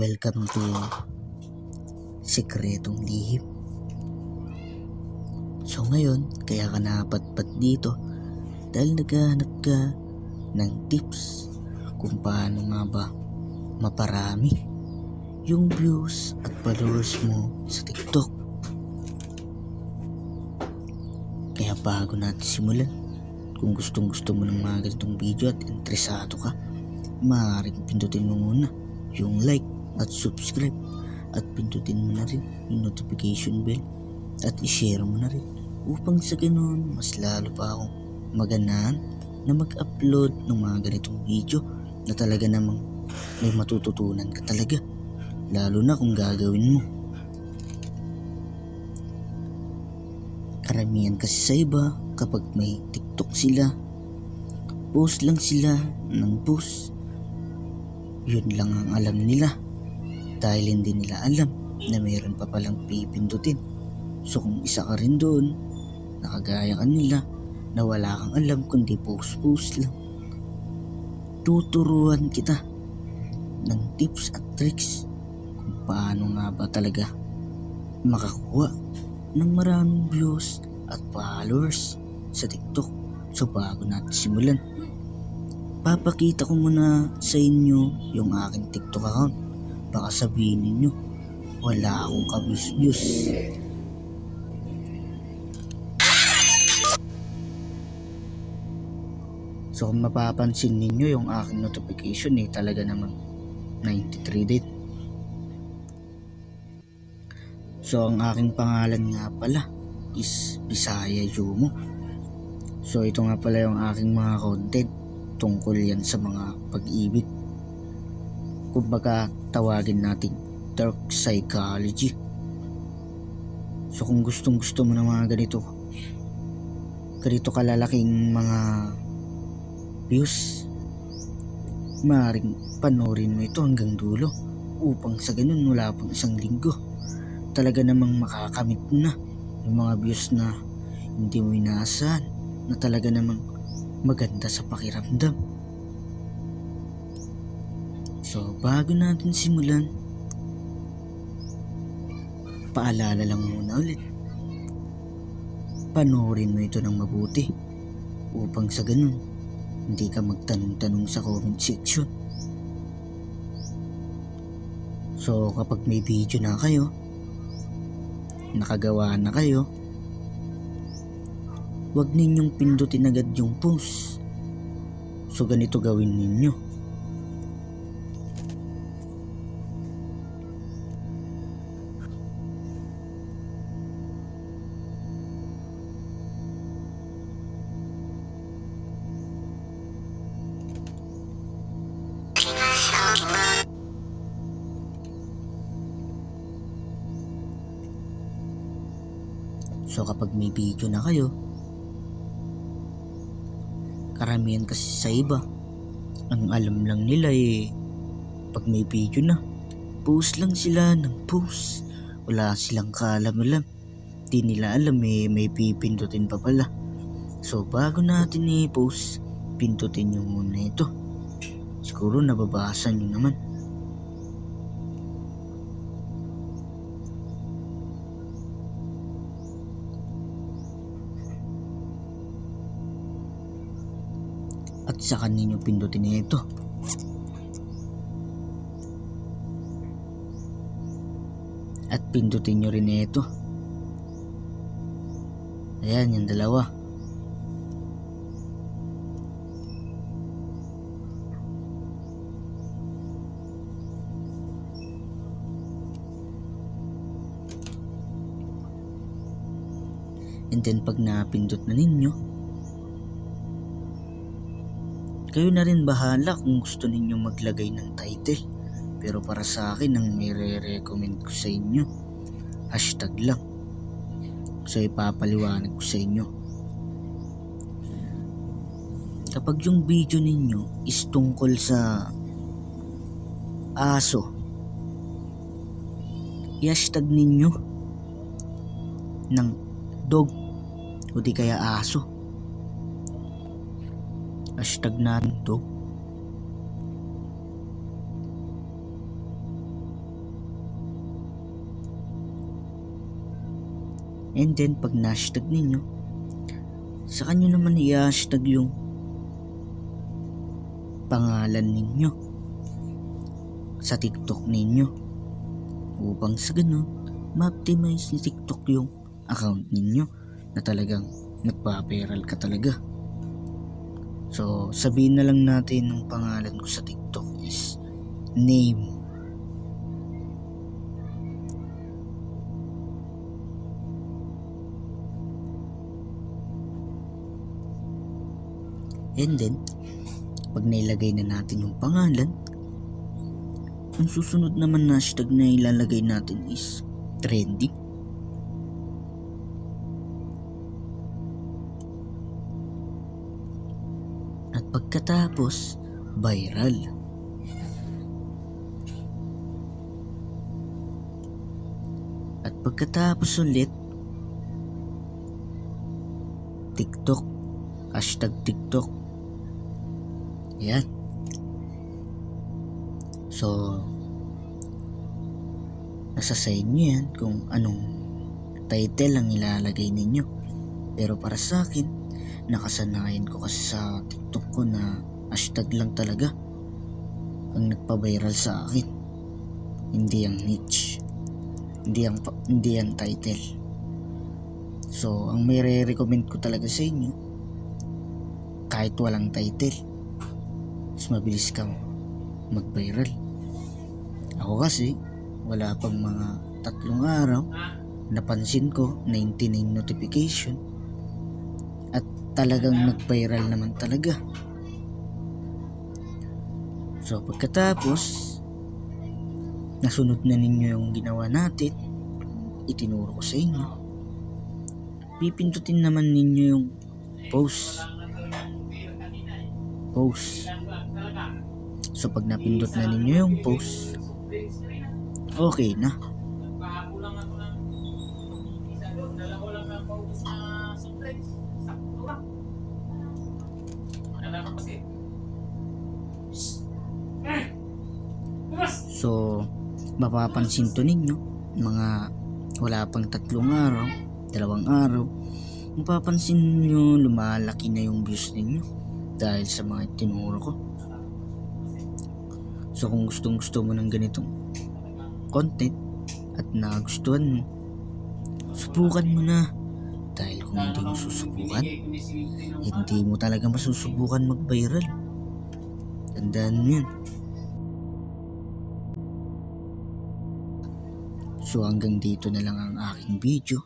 Welcome to Sekretong Lihim. So ngayon, kaya ka napatpat dito dahil naghahanap ka ng tips kung paano nga ba maparami yung views at followers mo sa TikTok. Kaya bago natin simulan, kung gustong gusto mo ng mga ganitong video at interesado ka, maaaring pindutin mo muna yung like at subscribe. At pindutin mo na rin yung notification bell. At i-share mo na rin upang sa ganun mas lalo pa akong maganahan na mag-upload ng mga ganitong video na talaga namang may matututunan ka talaga. Lalo na kung gagawin mo. Karamihan kasi sa iba kapag may tiktok sila post lang sila ng post yun lang ang alam nila dahil hindi nila alam na mayroon pa palang pipindutin so kung isa ka rin doon nakagaya ka nila na wala kang alam kundi post post lang tuturuan kita ng tips at tricks kung paano nga ba talaga makakuha ng maraming views at followers sa TikTok. So bago natin simulan, papakita ko muna sa inyo yung aking TikTok account. Baka sabihin ninyo, wala akong kabus-views. So kung mapapansin ninyo yung aking notification eh talaga namang 93 din. So ang aking pangalan nga pala is Bisaya Yumo. So ito nga pala yung aking mga content tungkol yan sa mga pag-ibig. Kumbaga tawagin natin dark psychology. So kung gustong gusto mo ng mga ganito, ganito kalalaking mga views, maaaring panoorin mo ito hanggang dulo upang sa ganun wala pang isang linggo talaga namang makakamit mo na yung mga views na hindi mo inaasahan na talaga namang maganda sa pakiramdam. So, bago natin simulan, paalala lang muna ulit. Panoorin mo ito ng mabuti upang sa ganun hindi ka magtanong-tanong sa comment section. So, kapag may video na kayo, nakagawa na kayo, huwag ninyong pindutin agad yung post. So ganito gawin ninyo. So kapag may video na kayo, karamihan kasi sa iba, ang alam lang nila eh, pag may video na, post lang sila ng post. Wala silang kaalam-alam. Di nila alam eh, may pipindutin pa pala. So bago natin i-post, pindutin nyo muna ito. Siguro nababasa nyo naman. At saka ninyo pindutin ito. At pindutin nyo rin ito. Ayan, yung dalawa. And then pag napindot na ninyo, Kayo na rin bahala kung gusto ninyo maglagay ng title. Pero para sa akin, ang may re-recommend ko sa inyo, hashtag lang. So ipapaliwanag ko sa inyo. Kapag yung video ninyo is tungkol sa aso, i-hashtag ninyo ng dog o di kaya aso hashtag na antok and then pag hashtag ninyo sa kanyo naman i-hashtag yung pangalan ninyo sa TikTok ninyo upang sa ganun ma-optimize ni TikTok yung account ninyo na talagang nagpa-viral ka talaga. So, sabihin na lang natin ng pangalan ko sa TikTok is name. And then, pag nailagay na natin yung pangalan, ang susunod naman na hashtag na ilalagay natin is trending. Pagkatapos, viral. At pagkatapos ulit, TikTok. Hashtag TikTok. Yan. So, nasa sa inyo yan kung anong title ang ilalagay ninyo. Pero para sa akin, nakasanayan ko kasi sa TikTok ko na hashtag lang talaga ang nagpa-viral sa akin. Hindi ang niche. Hindi ang, hindi ang title. So, ang may re-recommend ko talaga sa inyo, kahit walang title, mas mabilis kang mag-viral. Ako kasi, wala pang mga tatlong araw, napansin ko 99 notification at talagang nag-viral naman talaga. So pagkatapos, nasunod na ninyo yung ginawa natin, itinuro ko sa inyo. Pipindutin naman ninyo yung post. Post. So pag napindot na ninyo yung post, okay na. Suplex. Sakto lang. Ano ka kasi? So, mapapansin to ninyo, mga wala pang tatlong araw, dalawang araw, mapapansin nyo lumalaki na yung views ninyo dahil sa mga tinuro ko. So kung gustong gusto mo ng ganitong content at nagustuhan mo, subukan mo na. Kung hindi mo susubukan, hindi mo talaga masusubukan mag-viral. Tandaan mo yan. So hanggang dito na lang ang aking video.